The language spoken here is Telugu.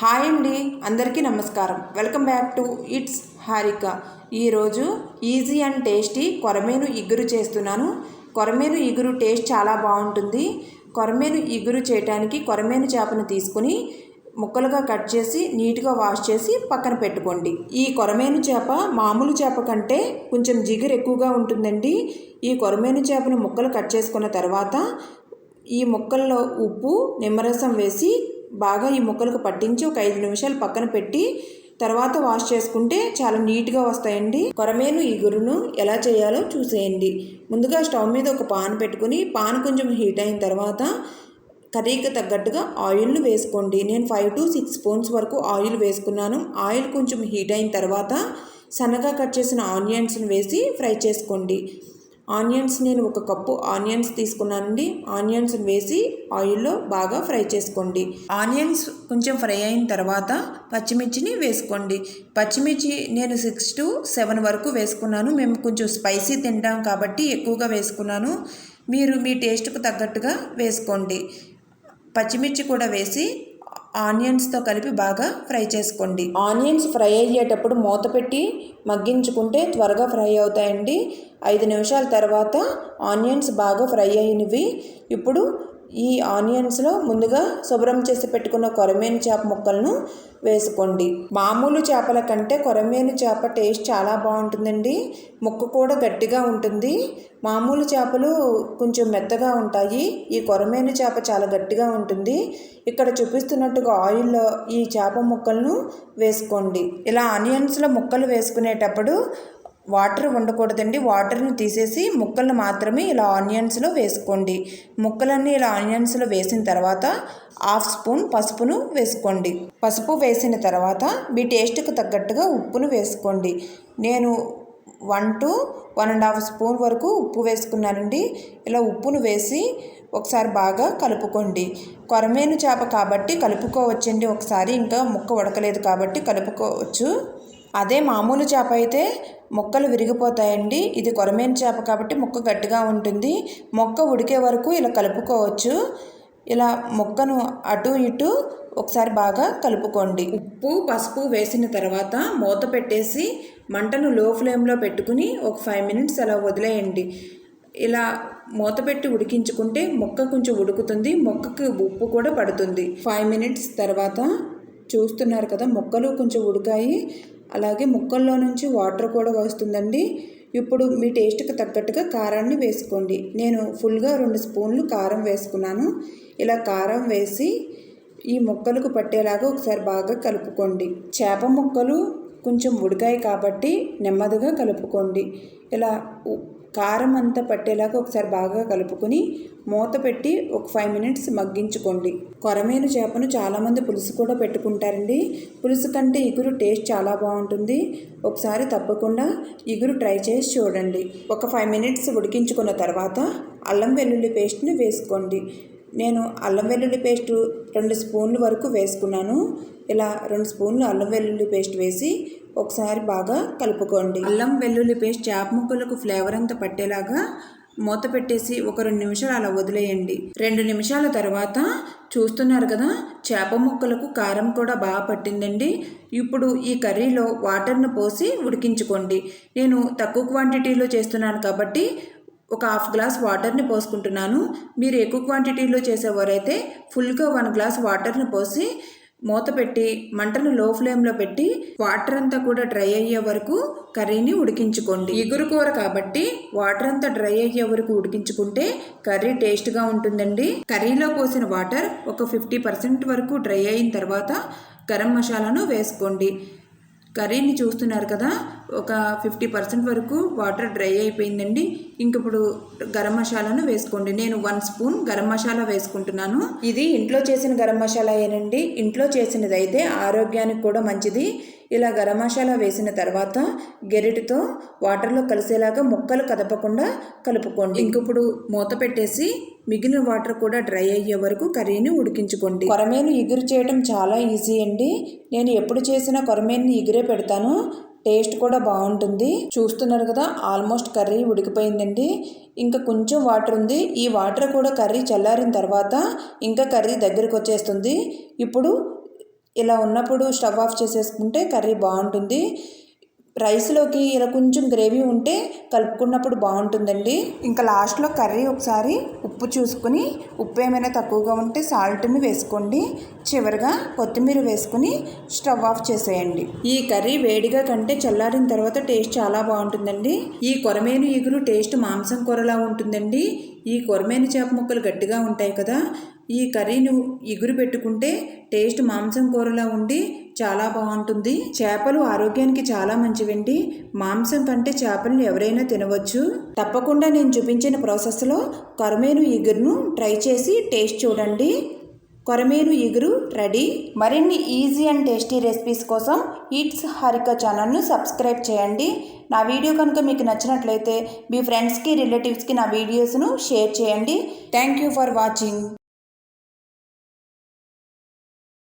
హాయ్ అండి అందరికీ నమస్కారం. Welcome back to eats Harika. ఈరోజు ఈజీ అండ్ టేస్టీ కొరమేను ఇగురు చేస్తున్నాను. కొరమేను ఇగురు టేస్ట్ చాలా బాగుంటుంది. కొరమేను ఇగురు చేయడానికి కొరమేను చేపను తీసుకుని ముక్కలుగా కట్ చేసి నీట్గా వాష్ చేసి పక్కన పెట్టుకోండి. ఈ కొరమేను చేప మామూలు చేప కంటే కొంచెం జిగురు ఎక్కువగా ఉంటుందండి. ఈ కొరమేను చేపను ముక్కలు కట్ చేసుకున్న తర్వాత ఈ ముక్కల్లో ఉప్పు నిమ్మరసం వేసి బాగా ఈ ముక్కలకు పట్టించి ఒక ఐదు నిమిషాలు పక్కన పెట్టి తర్వాత వాష్ చేసుకుంటే చాలా నీట్గా వస్తాయండి. కొరమేను ఇగురును ఎలా చేయాలో చూసేయండి. ముందుగా స్టవ్ మీద ఒక పాన్ పెట్టుకుని పాన్ కొంచెం హీట్ అయిన తర్వాత కర్రీకి తగ్గట్టుగా ఆయిల్ను వేసుకోండి. నేను ఫైవ్ టు సిక్స్ స్పూన్స్ వరకు ఆయిల్ వేసుకున్నాను. ఆయిల్ కొంచెం హీట్ అయిన తర్వాత సన్నగా కట్ చేసిన ఆనియన్స్ను వేసి ఫ్రై చేసుకోండి. ఆనియన్స్ నేను ఒక కప్పు ఆనియన్స్ తీసుకున్నానండి. ఆనియన్స్ వేసి ఆయిల్లో బాగా ఫ్రై చేసుకోండి. ఆనియన్స్ కొంచెం ఫ్రై అయిన తర్వాత పచ్చిమిర్చిని వేసుకోండి. పచ్చిమిర్చి నేను సిక్స్ టు సెవెన్ వరకు వేసుకున్నాను. మేము కొంచెం స్పైసీ తింటాం కాబట్టి ఎక్కువగా వేసుకున్నాను. మీరు మీ టేస్ట్కు తగ్గట్టుగా వేసుకోండి. పచ్చిమిర్చి కూడా వేసి ఆనియన్స్తో కలిపి బాగా ఫ్రై చేసుకోండి. ఆనియన్స్ ఫ్రై అయ్యేటప్పుడు మూత పెట్టి మగ్గించుకుంటే త్వరగా ఫ్రై అవుతాయండి. ఐదు నిమిషాల తర్వాత ఆనియన్స్ బాగా ఫ్రై అయినవి. ఇప్పుడు ఈ ఆనియన్స్లో ముందుగా శుభ్రం చేసి పెట్టుకున్న కొరమేను చేప ముక్కలను వేసుకోండి. మామూలు చేపల కంటే కొరమేను చేప టేస్ట్ చాలా బాగుంటుందండి. ముక్క కూడా గట్టిగా ఉంటుంది. మామూలు చేపలు కొంచెం మెత్తగా ఉంటాయి. ఈ కొరమేను చేప చాలా గట్టిగా ఉంటుంది. ఇక్కడ చూపిస్తున్నట్టుగా ఆయిల్లో ఈ చేప ముక్కలను వేసుకోండి. ఇలా ఆనియన్స్లో ముక్కలు వేసుకునేటప్పుడు వాటర్ ఉండకూడదండి వాటర్ని తీసేసి ముక్కలను మాత్రమే ఇలా ఆనియన్స్లో వేసుకోండి. ముక్కలన్నీ ఇలా ఆనియన్స్లో వేసిన తర్వాత హాఫ్ స్పూన్ పసుపును వేసుకోండి. పసుపు వేసిన తర్వాత మీ టేస్ట్కి తగ్గట్టుగా ఉప్పును వేసుకోండి. నేను one to one and half spoon వరకు ఉప్పు వేసుకున్నానండి. ఇలా ఉప్పును వేసి ఒకసారి బాగా కలుపుకోండి. కొరమేను చేప కాబట్టి కలుపుకోవచ్చండి. ఒకసారి ఇంకా ముక్క ఉడకలేదు కాబట్టి కలుపుకోవచ్చు. అదే మామూలు చేప అయితే మొక్కలు విరిగిపోతాయండి. ఇది కొరమేను చేప కాబట్టి మొక్క గట్టిగా ఉంటుంది. మొక్క ఉడికే వరకు ఇలా కలుపుకోవచ్చు. ఇలా మొక్కను అటు ఇటు ఒకసారి బాగా కలుపుకోండి. ఉప్పు పసుపు వేసిన తర్వాత మూత పెట్టేసి మంటను లో ఫ్లేమ్లో పెట్టుకుని ఒక ఫైవ్ మినిట్స్ అలా వదిలేయండి. ఇలా మూత పెట్టి ఉడికించుకుంటే మొక్క కొంచెం ఉడుకుతుంది. మొక్కకి ఉప్పు కూడా పడుతుంది. ఫైవ్ మినిట్స్ తర్వాత చూస్తున్నారు కదా మొక్కలు కొంచెం ఉడికాయి. అలాగే ముక్కల్లో నుంచి వాటర్ కూడా వస్తుందండి ఇప్పుడు మీ టేస్ట్కి తగ్గట్టుగా కారాన్ని వేసుకోండి. నేను ఫుల్గా రెండు స్పూన్లు కారం వేసుకున్నాను. ఇలా కారం వేసి ఈ ముక్కలకు పట్టేలాగా ఒకసారి బాగా కలుపుకోండి. చేప ముక్కలు కొంచెం ఉడికాయి కాబట్టి నెమ్మదిగా కలుపుకోండి. ఇలా కారం అంతా పట్టేలాగా ఒకసారి బాగా కలుపుకొని మూత పెట్టి ఒక ఫైవ్ మినిట్స్ మగ్గించుకోండి. కొరమేను చేపను చాలామంది పులుసు కూడా పెట్టుకుంటారండి. పులుసు కంటే ఇగురు టేస్ట్ చాలా బాగుంటుంది. ఒకసారి తప్పకుండా ఇగురు ట్రై చేసి చూడండి. ఒక ఫైవ్ మినిట్స్ ఉడికించుకున్న తర్వాత అల్లం వెల్లుల్లి పేస్ట్ని వేసుకోండి. నేను అల్లం వెల్లుల్లి పేస్ట్ రెండు స్పూన్ల వరకు వేసుకున్నాను. ఇలా రెండు స్పూన్లు అల్లం వెల్లుల్లి పేస్ట్ వేసి ఒకసారి బాగా కలుపుకోండి. అల్లం వెల్లుల్లి పేస్ట్ చేప ముక్కలకు ఫ్లేవర్ అంతా పట్టేలాగా మూత పెట్టేసి ఒక రెండు నిమిషాలు అలా వదిలేయండి. రెండు నిమిషాల తర్వాత చూస్తున్నారు కదా చేప ముక్కలకు కారం కూడా బాగా పట్టిందండి. ఇప్పుడు ఈ కర్రీలో వాటర్ను పోసి ఉడికించుకోండి. నేను తక్కువ క్వాంటిటీలో చేస్తున్నాను కాబట్టి ఒక హాఫ్ గ్లాస్ వాటర్ని పోసుకుంటున్నాను. మీరు ఎక్కువ క్వాంటిటీలో చేసేవారైతే ఫుల్గా వన్ గ్లాస్ వాటర్ని పోసి మూత పెట్టి మంటను లో ఫ్లేమ్లో పెట్టి వాటర్ అంతా కూడా డ్రై అయ్యే వరకు కర్రీని ఉడికించుకోండి. ఇగురు కూర కాబట్టి వాటర్ అంతా డ్రై అయ్యే వరకు ఉడికించుకుంటే కర్రీ టేస్ట్గా ఉంటుందండి. కర్రీలో పోసిన వాటర్ ఒక ఫిఫ్టీ పర్సెంట్ వరకు డ్రై అయిన తర్వాత గరం మసాలాను వేసుకోండి. కర్రీని చూస్తున్నారు కదా ఒక ఫిఫ్టీ పర్సెంట్ వరకు వాటర్ డ్రై అయిపోయిందండి. ఇంక ఇప్పుడు గరం మసాలాను వేసుకోండి. నేను వన్ స్పూన్ గరం మసాలా వేసుకుంటున్నాను. ఇది ఇంట్లో చేసిన గరం మసాలా ఏనండి ఇంట్లో చేసినది అయితే ఆరోగ్యానికి కూడా మంచిది. ఇలా గరం మసాలా వేసిన తర్వాత గెరిటితో వాటర్లో కలిసేలాగా ముక్కలు కదపకుండా కలుపుకోండి. ఇంకప్పుడు మూత పెట్టేసి మిగిలిన వాటర్ కూడా డ్రై అయ్యే వరకు కర్రీని ఉడికించుకోండి. కొరమేను ఇగురు చేయడం చాలా ఈజీ అండి. నేను ఎప్పుడు చేసినా కొరమేను ఇగురే పెడతాను. టేస్ట్ కూడా బాగుంటుంది. చూస్తున్నారు కదా ఆల్మోస్ట్ కర్రీ ఉడికిపోయిందండి. ఇంకా కొంచెం వాటర్ ఉంది. ఈ వాటర్ కూడా కర్రీ చల్లారిన తర్వాత ఇంకా కర్రీ దగ్గరికి వచ్చేస్తుంది. ఇప్పుడు ఇలా ఉన్నప్పుడు స్టవ్ ఆఫ్ చేసేసుకుంటే కర్రీ బాగుంటుంది. రైస్లోకి ఇలా కొంచెం గ్రేవీ ఉంటే కలుపుకున్నప్పుడు బాగుంటుందండి. ఇంకా లాస్ట్లో కర్రీ ఒకసారి ఉప్పు చూసుకుని ఉప్పు ఏమైనా తక్కువగా ఉంటే సాల్ట్ని వేసుకోండి. చివరిగా కొత్తిమీర వేసుకుని స్టవ్ ఆఫ్ చేసేయండి. ఈ కర్రీ వేడిగా కంటే చల్లారిన తర్వాత టేస్ట్ చాలా బాగుంటుందండి. ఈ కొరమేను ఇగురు టేస్ట్ మాంసం కూరలా ఉంటుందండి. ఈ కొరమేను చేప ముక్కలు గట్టిగా ఉంటాయి కదా ఈ కర్రీను ఇగురు పెట్టుకుంటే టేస్ట్ మాంసం కూరలా ఉండి చాలా బాగుంటుంది. చేపలు ఆరోగ్యానికి చాలా మంచివండి. మాంసం కంటే చేపలను ఎవరైనా తినవచ్చు. తప్పకుండా నేను చూపించిన ప్రాసెస్లో కొరమేను ఇగురును ట్రై చేసి టేస్ట్ చూడండి. కొరమేను ఇగురు రెడీ. మరిన్ని ఈజీ అండ్ టేస్టీ రెసిపీస్ కోసం ఈట్స్ హరిక ఛానల్ను సబ్స్క్రైబ్ చేయండి. నా వీడియో కనుక మీకు నచ్చినట్లయితే మీ ఫ్రెండ్స్కి రిలేటివ్స్కి నా వీడియోస్ను షేర్ చేయండి. Thank you for watching.